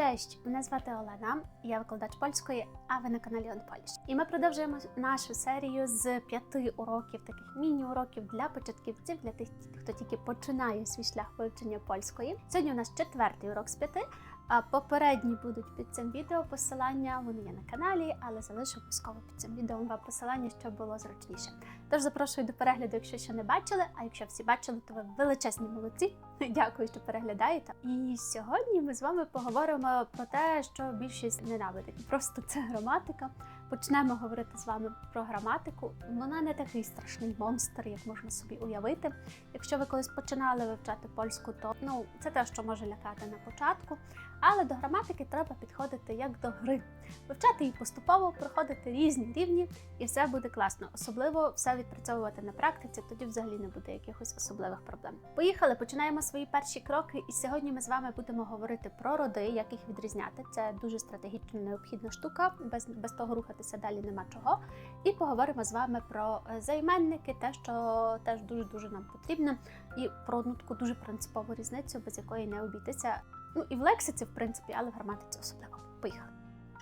Cześć, мене звати Олена, я викладач польської, а ви на каналі On Polish. І ми продовжуємо нашу серію з п'яти уроків, таких міні-уроків для початківців, для тих, хто тільки починає свій шлях вивчення польської. Сьогодні у нас четвертий урок з п'яти. А попередні будуть під цим відео посилання. Вони є на каналі, але залишу обов'язково під цим відео вам посилання, щоб було зручніше. Тож запрошую до перегляду, якщо ще не бачили. А якщо всі бачили, то ви величезні молодці. Дякую, що переглядаєте. І сьогодні ми з вами поговоримо про те, що більшість ненавидить. Просто це граматика. Почнемо говорити з вами про граматику. Вона не такий страшний монстр, як можна собі уявити. Якщо ви колись починали вивчати польську, то ну це те, що може лякати на початку. Але до граматики треба підходити як до гри, вивчати її поступово, проходити різні рівні, і все буде класно. Особливо все відпрацьовувати на практиці, тоді взагалі не буде якихось особливих проблем. Поїхали, починаємо свої перші кроки. І сьогодні ми з вами будемо говорити про роди, як їх відрізняти. Це дуже стратегічно необхідна штука. Без, без того рухатися далі нема чого. І поговоримо з вами про е, займенники, те, що теж дуже дуже нам потрібно, і про одну таку дуже принципову різницю, без якої не обійтися. Ну і в лексиці, в принципі, але в граматиці особливо. Поїхали.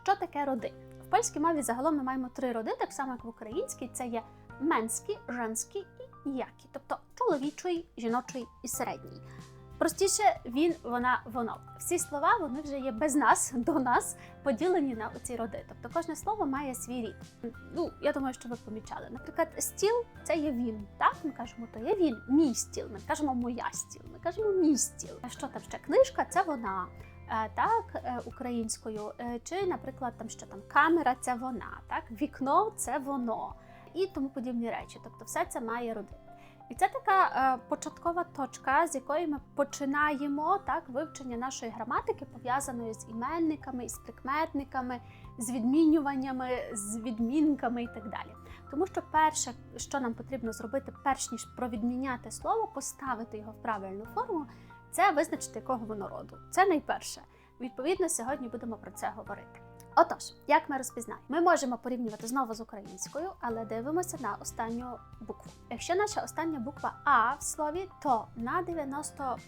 Що таке роди? В польській мові загалом ми маємо три роди, так само як в українській. Це є менський, женський і ніякий, тобто чоловічий, жіночий і середній. Простіше він, вона, воно. Всі слова вони вже є без нас до нас поділені на оці роди. Тобто кожне слово має свій рід. Ну я думаю, що ви помічали. Наприклад, стіл це є він. Так ми кажемо, то є він, мій стіл. Ми кажемо моя стіл. Ми кажемо мій стіл. А що там ще книжка? Це вона. Е, Так, е, українською, Е, чи, наприклад, там що там камера це вона, так, вікно це воно і тому подібні речі. Тобто, все це має роди. І це така е, початкова точка, з якої ми починаємо так вивчення нашої граматики, пов'язаної з іменниками, з прикметниками, з відмінюваннями, з відмінками і так далі. Тому що перше, що нам потрібно зробити, перш ніж провідміняти слово, поставити його в правильну форму, це визначити якого воно роду. Це найперше. Відповідно, сьогодні будемо про це говорити. Отож, як ми розпізнаємо? Ми можемо порівнювати знову з українською, але дивимося на останню букву. Якщо наша остання буква А в слові, то на 95%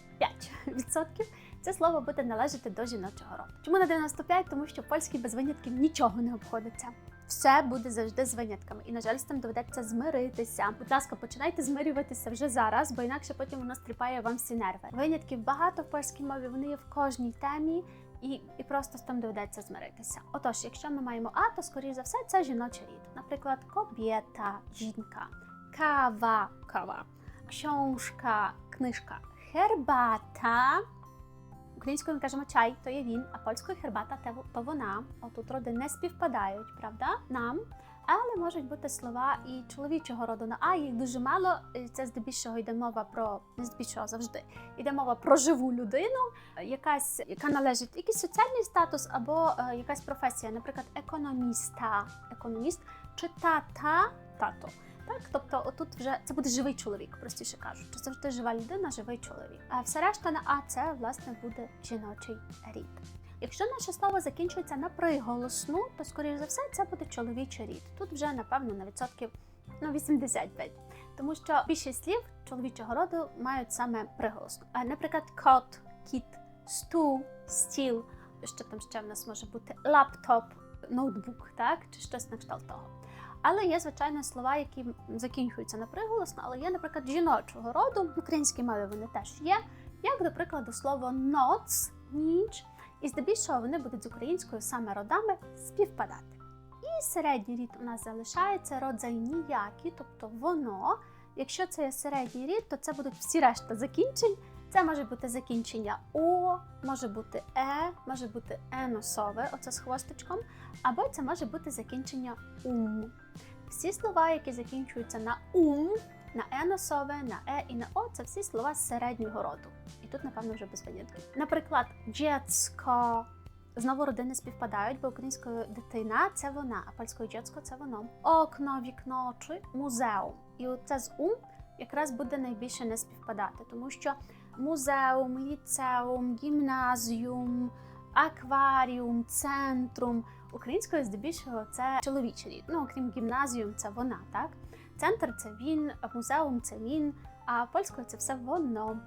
це слово буде належати до жіночого роду. Чому на 95? Тому що польський без винятків нічого не обходиться. Все буде завжди з винятками, і на жаль, з тим доведеться змиритися. Будь ласка, починайте змирюватися вже зараз, бо інакше потім воно стріпає вам всі нерви. Винятків багато в польській мові, вони є в кожній темі. І, і просто з тим доведеться змиритися. Отож, якщо ми маємо А, то скоріш за все це жіночий рід. Наприклад, кобєта, жінка, кава, кава, кшоншка книжка, хербата. Українською ми кажемо чай, то є він, а польською хербата то вона. Отут роди не співпадають, правда? Нам. Але можуть бути слова і чоловічого роду на А, їх дуже мало. Це здебільшого йде мова про не здебільшого завжди. Йде мова про живу людину, якась, яка належить якийсь соціальний статус або е, якась професія, наприклад, економіста, економіст чи тата, тато. Так, тобто, отут вже це буде живий чоловік, простіше кажучи. Це завжди жива людина, живий чоловік. А все решта на А це власне буде жіночий рід. Якщо наше слово закінчується на приголосну, то скоріш за все це буде чоловічий рід. Тут вже напевно на відсотків ну, 85. Тому що більшість слів чоловічого роду мають саме приголосну. А, Наприклад, кот, кіт, стул, стіл. Що там ще в нас може бути лаптоп, ноутбук, так чи щось на кшталт того. Але є, звичайно, слова, які закінчуються на приголосно, але є, наприклад, жіночого роду. В українській мові вони теж є. Як, до прикладу, слово ноц, ніч, і здебільшого вони будуть з українською саме родами співпадати. І середній рід у нас залишається родзай ніякі, тобто воно. Якщо це є середній рід, то це будуть всі решта закінчень. Це може бути закінчення О, може бути Е, може бути еносове, оце з хвостичком, або це може бути закінчення ум. Всі слова, які закінчуються на ум, на еносове, на е і на о, це всі слова середнього роду. І тут, напевно, вже без винятків. Наприклад, дєцько. Знову родини співпадають, бо українською дитина це вона, а польською дєцько це воно. Окно, вікно чи музеум. І оце з ум якраз буде найбільше не співпадати, тому що музеум, ліцеум, гімназіум, акваріум, центрум. Українською здебільшого це чоловічий рід. Ну, окрім гімназіум, це вона, так? Центр це він, музеум це він, а польською це все воно.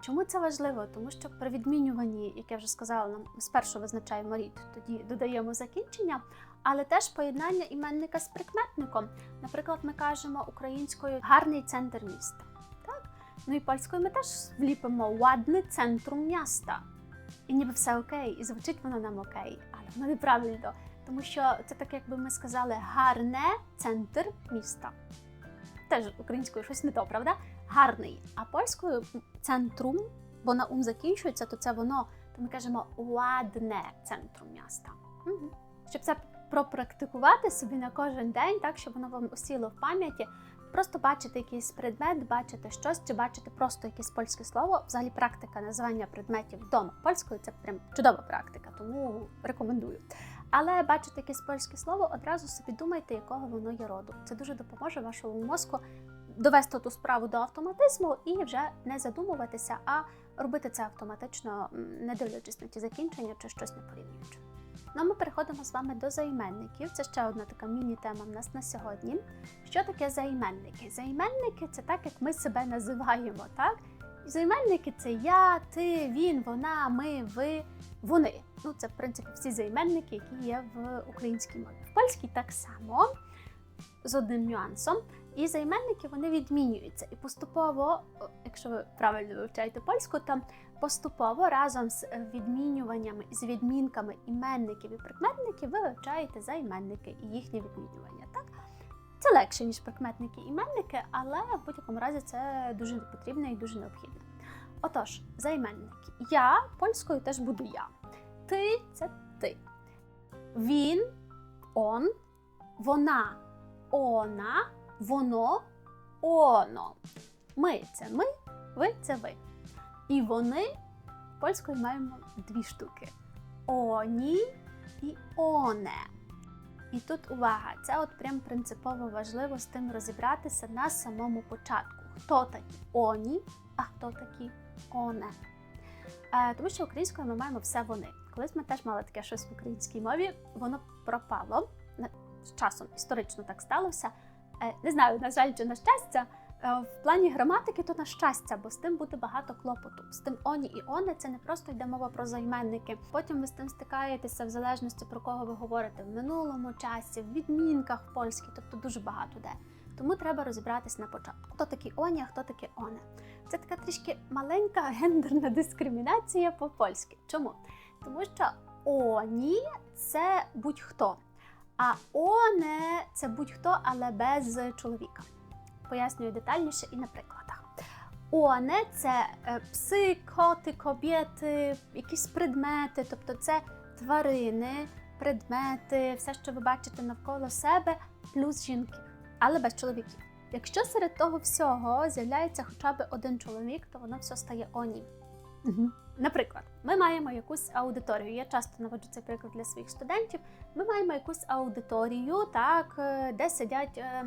Чому це важливо? Тому що при відмінюванні, як я вже сказала, нам спершу визначаємо рід, тоді додаємо закінчення, але теж поєднання іменника з прикметником. Наприклад, ми кажемо українською гарний центр міста. Так? Ну і польською ми теж вліпимо ładny центрум міста. І ніби все окей, і звучить воно нам окей, але воно неправильно, тому що це так, якби ми сказали гарне центр міста. Теж українською щось не то, правда? Гарний. А польською центрум, бо на ум закінчується, то це воно. То ми кажемо ладне центрум міста. Угу. Щоб це пропрактикувати собі на кожен день, так щоб воно вам осіло в пам'яті. Просто бачити якийсь предмет, бачити щось, чи бачити просто якесь польське слово. Взагалі практика називання предметів вдома польською це прям чудова практика, тому рекомендую. Але бачите якесь польське слово, одразу собі думайте, якого воно є роду. Це дуже допоможе вашому мозку довести ту справу до автоматизму і вже не задумуватися, а робити це автоматично, не дивлячись на ті закінчення чи щось не порівнюючи. Ну, ми переходимо з вами до займенників. Це ще одна така міні-тема в нас на сьогодні. Що таке займенники? Займенники це так, як ми себе називаємо, так? Займенники це я, ти, він, вона, ми, ви, вони. Ну, це в принципі всі займенники, які є в українській мові. В польській так само, з одним нюансом. І займенники вони відмінюються. І поступово, якщо ви правильно вивчаєте польську, то поступово разом з відмінюваннями з відмінками іменників і прикметників ви вивчаєте займенники і їхнє відмінювання. Це легше, ніж прикметники іменники, але в будь-якому разі це дуже потрібно і дуже необхідно. Отож, займенники. Я польською теж буду я. Ти це ти. Він, он, вона, она, воно, оно. Ми це ми, ви це ви. І вони польською маємо дві штуки: оні і оне. І тут увага, це от прям принципово важливо з тим розібратися на самому початку. Хто такі оні, а хто такі оне. Е, тому що українською ми маємо все вони. Колись ми теж мали таке щось в українській мові, воно пропало. З часом історично так сталося. Е, не знаю, на жаль, чи на щастя. Е, В плані граматики то на щастя, бо з тим буде багато клопоту. З тим оні і оне це не просто йде мова про займенники. Потім ви з тим стикаєтеся в залежності про кого ви говорите в минулому часі, в відмінках в польській, тобто дуже багато де. Тому треба розібратись на початку. Хто такі оні, а хто такі оне. Це така трішки маленька гендерна дискримінація по-польськи. Чому? Тому що оні це будь-хто, а оне це будь-хто, але без чоловіка. Пояснюю детальніше і на прикладах. Оне це е, пси, коти, кобєти, якісь предмети, тобто це тварини, предмети, все, що ви бачите навколо себе, плюс жінки, але без чоловіків. Якщо серед того всього з'являється хоча б один чоловік, то воно все стає оні. Наприклад, ми маємо якусь аудиторію. Я часто наводжу цей приклад для своїх студентів. Ми маємо якусь аудиторію, так, е, де сидять, е,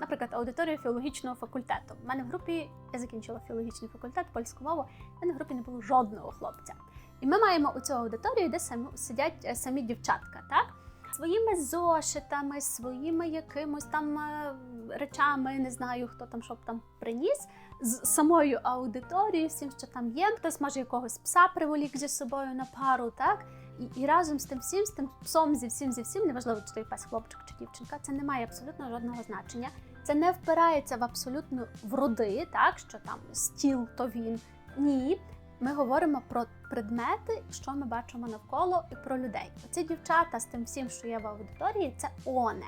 наприклад, аудиторію філологічного факультету. У мене в групі я закінчила філологічний факультет, польську мову. в мене в групі не було жодного хлопця. І ми маємо у цю аудиторію, де самі сидять е, самі дівчатка, так? Своїми зошитами, своїми якимось там е, речами, не знаю, хто там що б там приніс з самою аудиторією, всім, що там є. Хтось може якогось пса приволік зі собою на пару, так? І, і разом з тим всім, з тим псом, зі всім, зі всім, неважливо, чи той пес хлопчик чи дівчинка, це не має абсолютно жодного значення. Це не впирається в абсолютно вроди, так що там стіл, то він. Ні. Ми говоримо про предмети, що ми бачимо навколо, і про людей. Оці дівчата з тим всім, що є в аудиторії, це оне.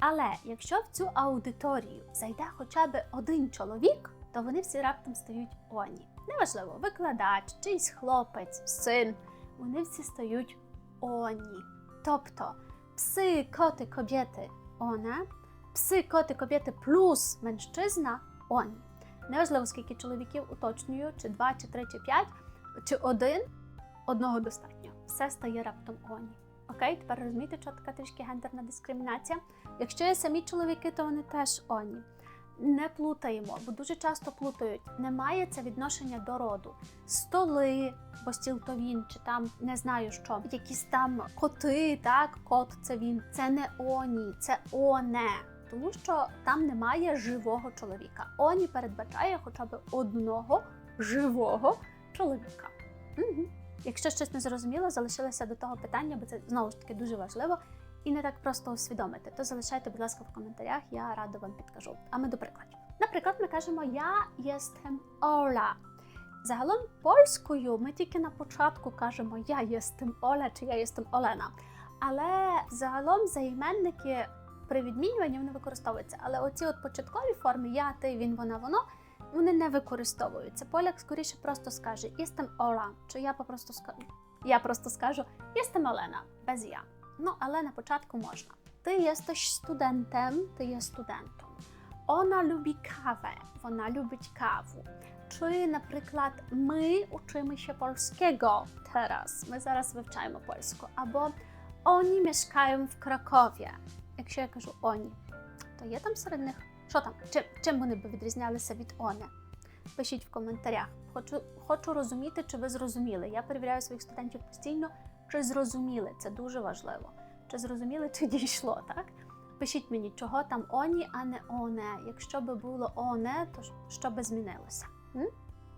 Але якщо в цю аудиторію зайде хоча б один чоловік, то вони всі раптом стають оні. Неважливо, викладач, чийсь хлопець, син. Вони всі стають оні. Тобто пси, коти, кобєти она, пси, коти, кобєти плюс меншизна оні. Неважливо, скільки чоловіків уточнюю, чи два, чи три, чи п'ять, чи один, одного достатньо. Все стає раптом оні. Окей, тепер розумієте, що така трішки гендерна дискримінація. Якщо є самі чоловіки, то вони теж оні. Не плутаємо, бо дуже часто плутають. Немає це відношення до роду. Столи, бо стіл то він, чи там не знаю що, якісь там коти, так, кот це він. Це не оні, це оне. Тому що там немає живого чоловіка. Оні передбачає хоча б одного живого чоловіка. Угу. Якщо щось не зрозуміло, залишилося до того питання, бо це знову ж таки дуже важливо і не так просто усвідомити, то залишайте, будь ласка, в коментарях, я радо вам підкажу. А ми до прикладів. Наприклад, ми кажемо Я єстем Ола. Загалом польською ми тільки на початку кажемо Я єстем Оля чи Я єстем Олена. Але загалом займенники при відмінюванні вони використовуються. Але оці от початкові форми я, ти, він, вона, воно. Вони не використовуються. Поляк скоріше просто скаже «Єстем Ола, чи я попросту скажу. Я просто скажу «Єстем Олена без я. Ну, але на початку можна. Ти єстеш студентом, ти є студентом. Вона любить кавę, вона любить каву. Чи, наприклад, ми учимося польskiego teraz. Ми зараз вивчаємо польську. Або вони мешкають в Кракові. Якщо я кажу «оні», то є там серед них. Що там? Чим, чим вони би відрізнялися від «оне»? Пишіть в коментарях. Хочу, хочу розуміти, чи ви зрозуміли. Я перевіряю своїх студентів постійно, чи зрозуміли. Це дуже важливо. Чи зрозуміли, чи дійшло, так? Пишіть мені, чого там оні, а не оне. Якщо би було оне, то що би змінилося? М?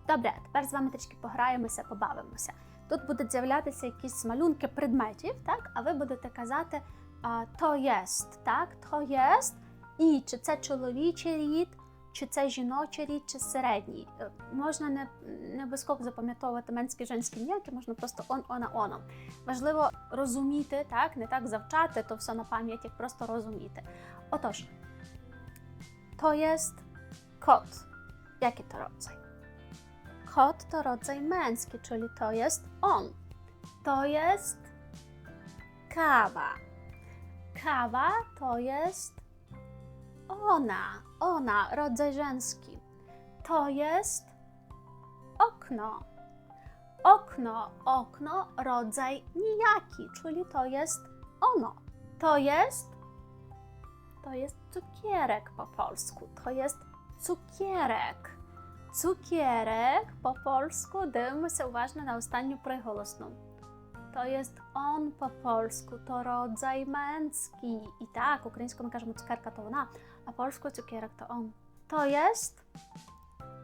Добре, тепер з вами трішки пограємося, побавимося. Тут будуть з'являтися якісь малюнки предметів, так? А ви будете казати а, то єст, так? То єст. І чи це чоловічий рід, чи це жіночий рід, чи середній. Е, Можна не, не обов'язково запам'ятовувати менські женські ніякі, можна просто он, она, оно. Важливо розуміти, так, не так завчати, то все на пам'ять, як просто розуміти. Отож, to jest kot. Jaki to rodzaj? Kot to rodzaj męski, czyli to jest on. To jest kawa. Kawa to jest ona. Ona, rodzaj żeński. To jest okno. Okno, okno, rodzaj nijaki, czyli to jest ono. To jest to jest cukierek po polsku. To jest cukierek. Cukierek po polsku dивимося уважно на останню приголосну. To jest on по polsku, to rodzaj męski. І так, українською ми кажемо цукерка то вона, а польською цукерок то он. To jest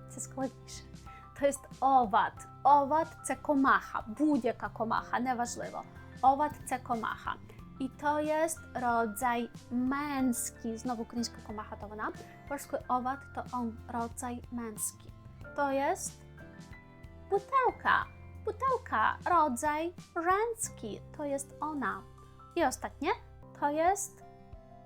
це складніше. To jest owad. Owad це комаха, будь-яка комаха, неважливо. Owad це комаха. І то є rodzaj męski. Знову українська комаха то вона. Польською owad to on, rodzaj męski. To jest butelka. Butelka, rodzaj żeński. To jest ona. I ostatnie, to jest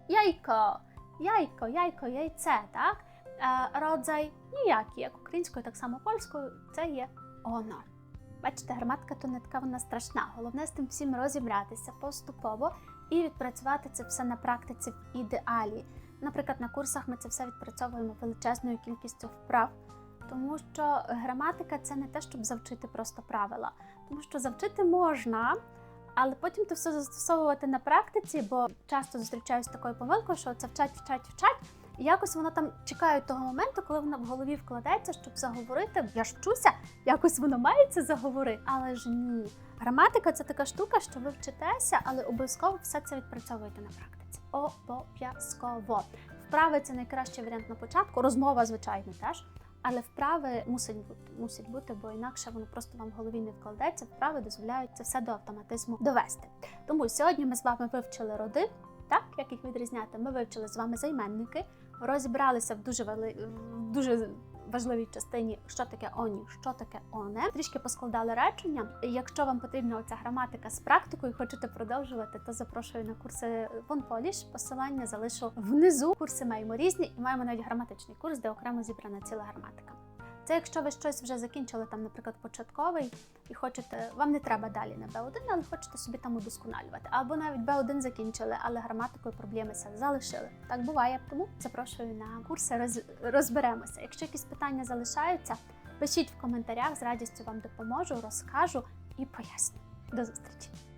jajko. Jajko, jajko, jajce, так? Е, Rodzaj ніякий, як українською, так само польською, це є оно. Бачите, граматика то не така вона страшна. Головне з тим всім розібратися поступово і відпрацювати це все на практиці в ідеалі. Наприклад, на курсах ми це все відпрацьовуємо величезною кількістю вправ, тому що граматика це не те, щоб завчити просто правила, тому що завчити можна. Але потім це все застосовувати на практиці, бо часто зустрічаюся з такою помилкою, що це вчать, вчать, вчать, і якось воно там чекає того моменту, коли воно в голові вкладається, щоб заговорити. Я ж вчуся, якось воно має це заговорити. Але ж ні. Граматика це така штука, що ви вчитеся, але обов'язково все це відпрацьовуєте на практиці. Обов'язково. Вправи це найкращий варіант на початку. Розмова, звичайно, теж. Але вправи мусить бути, мусить бути, бо інакше воно просто вам в голові не вкладеться. Вправи дозволяють це все до автоматизму довести. Тому сьогодні ми з вами вивчили роди, так як їх відрізняти. Ми вивчили з вами займенники, розібралися в дуже вели... дуже важливій частині, що таке оні, що таке оне. Трішки поскладали речення. Якщо вам потрібна оця граматика з практикою, хочете продовжувати, то запрошую на курси Polish. Посилання залишу внизу. Курси маємо різні і маємо навіть граматичний курс, де окремо зібрана ціла граматика. Це якщо ви щось вже закінчили, там, наприклад, початковий, і хочете, вам не треба далі на B1, але хочете собі там удосконалювати. Або навіть B1 закінчили, але граматикою проблеми залишили. Так буває, тому запрошую на курси, роз, розберемося. Якщо якісь питання залишаються, пишіть в коментарях, з радістю вам допоможу, розкажу і поясню. До зустрічі!